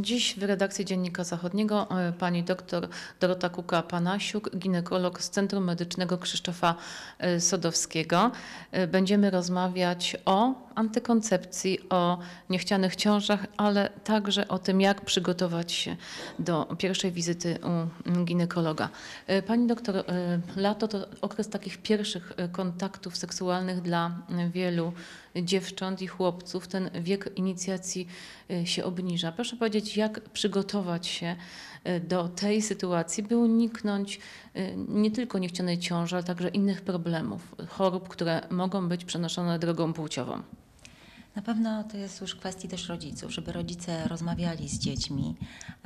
Dziś w redakcji Dziennika Zachodniego e, pani doktor Dorota Kuka-Panasiuk, ginekolog z Centrum Medycznego Krzysztofa e, Sodowskiego. E, Będziemy rozmawiać o antykoncepcji, o niechcianych ciążach, ale także o tym, jak przygotować się do pierwszej wizyty u ginekologa. Pani doktor, lato to okres takich pierwszych kontaktów seksualnych dla wielu dziewcząt i chłopców. Ten wiek inicjacji się obniża. Proszę powiedzieć, jak przygotować się e, do tej sytuacji, by uniknąć e, nie tylko niechcianej ciąży, ale także innych problemów, chorób, które mogą być przenoszone drogą płciową. Na pewno to jest już kwestii też rodziców, żeby rodzice rozmawiali z dziećmi,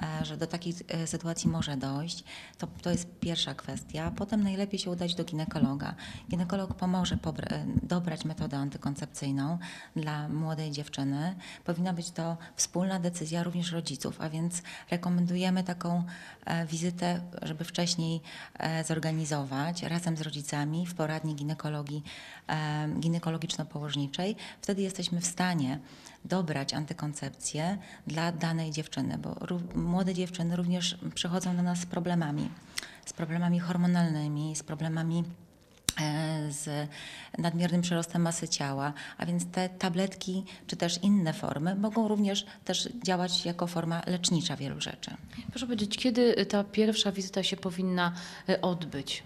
e, że do takiej e, sytuacji może dojść. To, to jest pierwsza kwestia. Potem najlepiej się udać do ginekologa. Ginekolog pomoże e, dobrać metodę antykoncepcyjną dla młodej dziewczyny. Powinna być to wspólna decyzja również rodziców, a więc rekomendujemy taką wizytę, żeby wcześniej zorganizować razem z rodzicami w poradni ginekologii ginekologiczno-położniczej. Wtedy jesteśmy w stanie dobrać antykoncepcję dla danej dziewczyny, bo młode dziewczyny również przychodzą do nas z problemami, z problemami hormonalnymi, z problemami e, z nadmiernym przyrostem masy ciała, a więc te tabletki czy też inne formy mogą również też działać jako forma lecznicza wielu rzeczy. Proszę powiedzieć, kiedy ta pierwsza wizyta się powinna e, odbyć?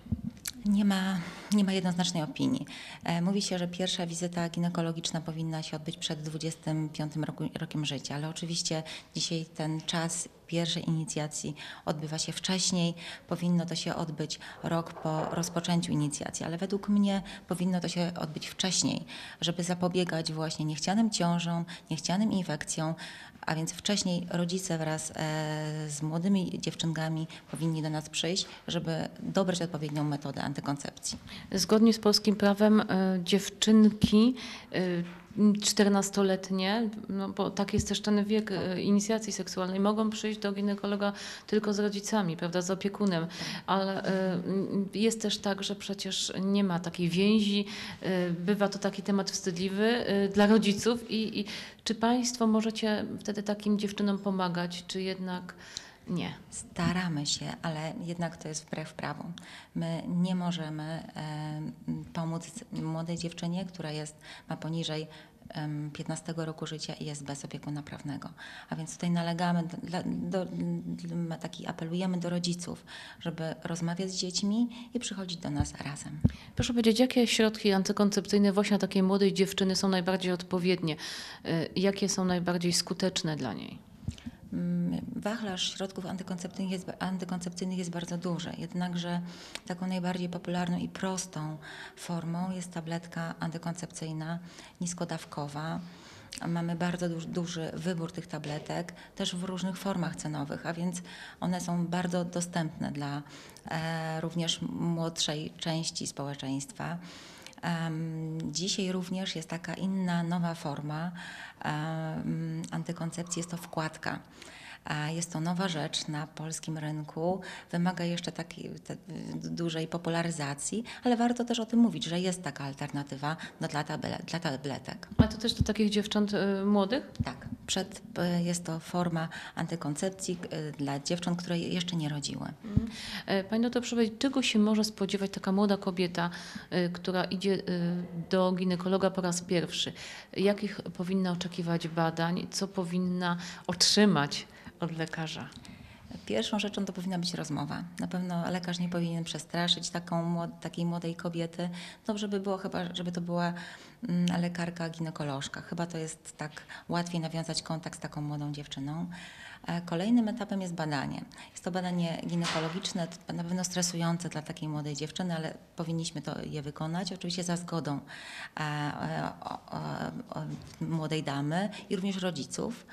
Nie ma, nie ma jednoznacznej opinii. E, Mówi się, że pierwsza wizyta ginekologiczna powinna się odbyć przed 25 roku, rokiem życia, ale oczywiście dzisiaj ten czas pierwszej inicjacji odbywa się wcześniej. Powinno to się odbyć rok po rozpoczęciu inicjacji, ale według mnie powinno to się odbyć wcześniej, żeby zapobiegać właśnie niechcianym ciążom, niechcianym infekcjom, a więc wcześniej rodzice wraz e, z młodymi dziewczynkami powinni do nas przyjść, żeby dobrać odpowiednią metodę antykoncepcji. Zgodnie z polskim prawem e, dziewczynki e, 14-letnie, no bo tak jest też ten wiek e, inicjacji seksualnej, mogą przyjść do ginekologa tylko z rodzicami, prawda, z opiekunem, ale e, jest też tak, że przecież nie ma takiej więzi, e, bywa to taki temat wstydliwy dla rodziców. I, i czy Państwo możecie wtedy takim dziewczynom pomagać, czy jednak nie? Staramy się, ale jednak to jest wbrew prawu. My nie możemy em, pomóc młodej dziewczynie, która jest, ma poniżej em, 15 roku życia i jest bez opiekuna prawnego. A więc tutaj nalegamy, do, do, taki apelujemy do rodziców, żeby rozmawiać z dziećmi i przychodzić do nas razem. Proszę powiedzieć, jakie środki antykoncepcyjne właśnie takiej młodej dziewczyny są najbardziej odpowiednie? Y, Jakie są najbardziej skuteczne dla niej? Mm, Wachlarz środków antykoncepcyjnych jest, antykoncepcyjnych jest bardzo duży, jednakże taką najbardziej popularną i prostą formą jest tabletka antykoncepcyjna niskodawkowa. Mamy bardzo duży, duży wybór tych tabletek, też w różnych formach cenowych, a więc one są bardzo dostępne dla e, również młodszej części społeczeństwa. Dzisiaj również jest taka inna, nowa forma antykoncepcji, jest to wkładka. Jest to nowa rzecz na polskim rynku, wymaga jeszcze takiej dużej popularyzacji, ale warto też o tym mówić, że jest taka alternatywa do, dla, table, dla tabletek. A to też do takich dziewcząt y, młodych? Tak, przed, e, jest to forma antykoncepcji e, dla dziewcząt, które jeszcze nie rodziły. E, Pani doktor, powiedzieć, czego się może spodziewać taka młoda kobieta, która idzie do ginekologa po raz pierwszy? Jakich powinna oczekiwać badań? Co powinna otrzymać od lekarza? Pierwszą rzeczą to powinna być rozmowa. Na pewno lekarz nie powinien przestraszyć taką, takiej młodej kobiety. Dobrze by było chyba, żeby to była mm, lekarka ginekolożka. Chyba to jest tak łatwiej nawiązać kontakt z taką młodą dziewczyną. E, Kolejnym etapem jest badanie. Jest to badanie ginekologiczne, na pewno stresujące dla takiej młodej dziewczyny, ale powinniśmy to je wykonać, oczywiście za zgodą e, e, młodej damy i również rodziców.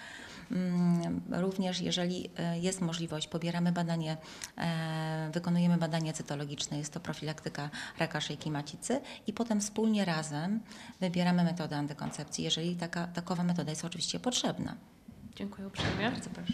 Mm, Również jeżeli e, jest możliwość, pobieramy badanie, e, wykonujemy badanie cytologiczne, jest to profilaktyka raka szyjki macicy i potem wspólnie razem wybieramy metodę antykoncepcji, jeżeli taka, takowa metoda jest oczywiście potrzebna. Dziękuję uprzejmie. Bardzo proszę.